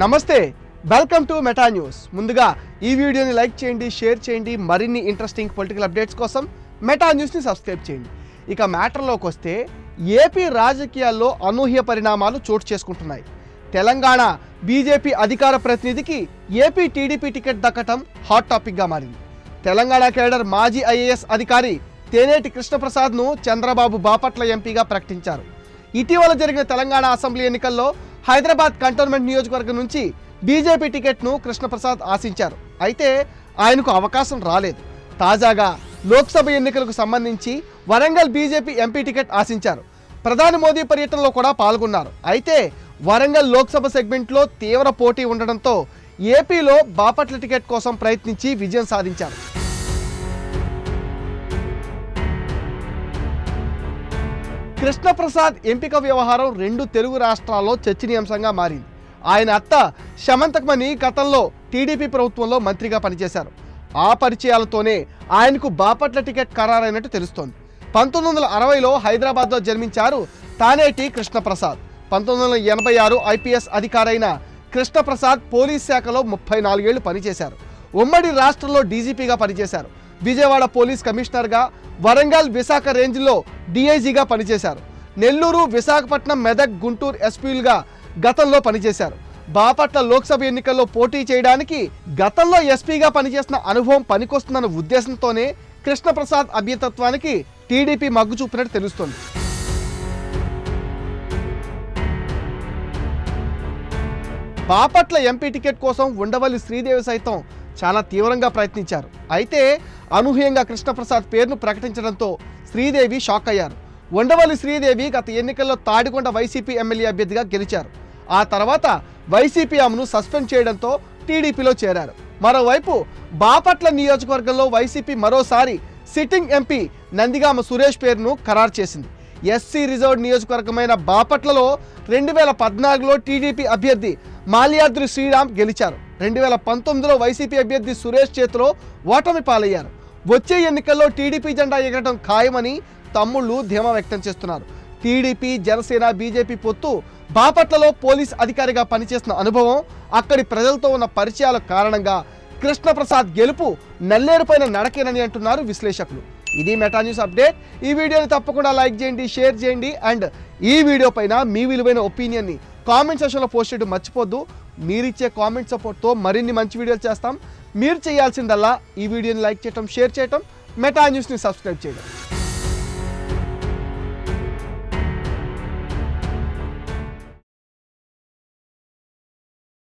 నమస్తే welcome to meta news ముందుగా ఈ వీడియోని లైక్ చేయండి షేర్ చేయండి మరిన్ని ఇంట్రెస్టింగ్ పొలిటికల్ అప్డేట్స్ కోసం మెటా న్యూస్ని సబ్స్క్రైబ్ చేయండి. ఇక మ్యాటర్లోకి వస్తే ఏపీ రాజకీయాల్లో అనూహ్య పరిణామాలు చోటు చేసుకుంటున్నాయి. తెలంగాణ బీజేపీ అధికార ప్రతినిధికి ఏపీ టీడీపీ టికెట్ దక్కటం హాట్ టాపిక్గా మారింది. తెలంగాణ కేడర్ మాజీ ఐఏఎస్ అధికారి తేనేటి కృష్ణప్రసాద్ను చంద్రబాబు బాపట్ల ఎంపీగా ప్రకటించారు. ఇటీవల జరిగిన తెలంగాణ అసెంబ్లీ ఎన్నికల్లో హైదరాబాద్ కంటోన్మెంట్ నియోజకవర్గం నుంచి బీజేపీ టికెట్ను కృష్ణప్రసాద్ ఆశించారు. అయితే ఆయనకు అవకాశం రాలేదు. తాజాగా లోక్సభ ఎన్నికలకు సంబంధించి వరంగల్ బీజేపీ ఎంపీ టికెట్ ఆశించారు. ప్రధాని మోదీ పర్యటనలో కూడా పాల్గొన్నారు. అయితే వరంగల్ లోక్సభ సెగ్మెంట్లో తీవ్ర పోటీ ఉండడంతో ఏపీలో బాపట్ల టికెట్ కోసం ప్రయత్నించి విజయం సాధించారు. కృష్ణప్రసాద్ ఎంపిక వ్యవహారం రెండు తెలుగు రాష్ట్రాల్లో చర్చనీయాంశంగా మారింది. ఆయన అత్త శమంతకమణి గతంలో టీడీపీ ప్రభుత్వంలో మంత్రిగా పనిచేశారు. ఆ పరిచయాలతోనే ఆయనకు బాపట్ల టికెట్ ఖరారైనట్టు తెలుస్తోంది. పంతొమ్మిది వందల అరవైలో హైదరాబాద్లో జన్మించారు తానేటి కృష్ణప్రసాద్. పంతొమ్మిది వందల ఎనభై ఆరు ఐపీఎస్ అధికారైన కృష్ణప్రసాద్ పోలీస్ శాఖలో ముప్పై నాలుగేళ్ళు పనిచేశారు. ఉమ్మడి రాష్ట్రంలో డీజీపీగా పనిచేశారు. విజయవాడ పోలీస్ కమిషనర్గా వరంగల్ విశాఖ రేంజ్లో డీఐజీగా పనిచేశారు. నెల్లూరు విశాఖపట్నం మెదక్ గుంటూరు ఎస్పీలుగా గతంలో పనిచేశారు. బాపట్ల లోక్సభ ఎన్నికల్లో పోటీ చేయడానికి గతంలో ఎస్పీగా పనిచేసిన అనుభవం పనికొస్తుందన్న ఉద్దేశంతోనే కృష్ణప్రసాద్ అభ్యతత్వానికి టీడీపీ మగ్గు చూపినట్టు తెలుస్తోంది. బాపట్ల ఎంపీ టికెట్ కోసం ఉండవల్లి శ్రీదేవి సైతం చాలా తీవ్రంగా ప్రయత్నించారు. అయితే అనూహ్యంగా కృష్ణప్రసాద్ పేరును ప్రకటించడంతో శ్రీదేవి షాక్ అయ్యారు. ఉండవల్లి శ్రీదేవి గత ఎన్నికల్లో తాడికొండ వైసీపీ ఎమ్మెల్యే అభ్యర్థిగా గెలిచారు. ఆ తర్వాత వైసీపీ ఆమెను సస్పెండ్ చేయడంతో టీడీపీలో చేరారు. మరోవైపు బాపట్ల నియోజకవర్గంలో వైసీపీ మరోసారి సిట్టింగ్ ఎంపీ నందిగామ సురేష్ పేరును ఖరారు చేసింది. ఎస్సీ రిజర్వ్ నియోజకవర్గమైన బాపట్లలో రెండు వేల పద్నాలుగులో టీడీపీ అభ్యర్థి మాల్యాద్రి శ్రీరామ్ గెలిచారు. రెండు వేల పంతొమ్మిదిలో వైసీపీ అభ్యర్థి సురేష్ చేతిలో ఓటమి పాలయ్యారు. వచ్చే ఎన్నికల్లో టీడీపీ జెండా ఎగరడం ఖాయమని తమ్ముళ్ళు ధీమా వ్యక్తం చేస్తున్నారు. టీడీపీ జనసేన బీజేపీ పొత్తు బాపట్లలో పోలీస్ అధికారిగా పనిచేసిన అనుభవం అక్కడి ప్రజలతో ఉన్న పరిచయాల కారణంగా కృష్ణప్రసాద్ గెలుపు నల్లేరుపైన నడకేనని అంటున్నారు విశ్లేషకులు. ఇది మెటా న్యూస్ అప్డేట్. ఈ వీడియోని తప్పకుండా లైక్ చేయండి షేర్ చేయండి అండ్ ఈ వీడియో పైన మీ విలువైన ఒపీనియన్ని కామెంట్ సెషన్లో పోస్ట్ చేయడం మర్చిపోద్దు. మీరిచ్చే కామెంట్ సపోర్ట్తో మరిన్ని మంచి వీడియోలు చేస్తాం. మీరు చేయాల్సిందల్లా ఈ వీడియోని లైక్ చేయటం షేర్ చేయటం మెటా న్యూస్ని సబ్స్క్రైబ్ చేయడం.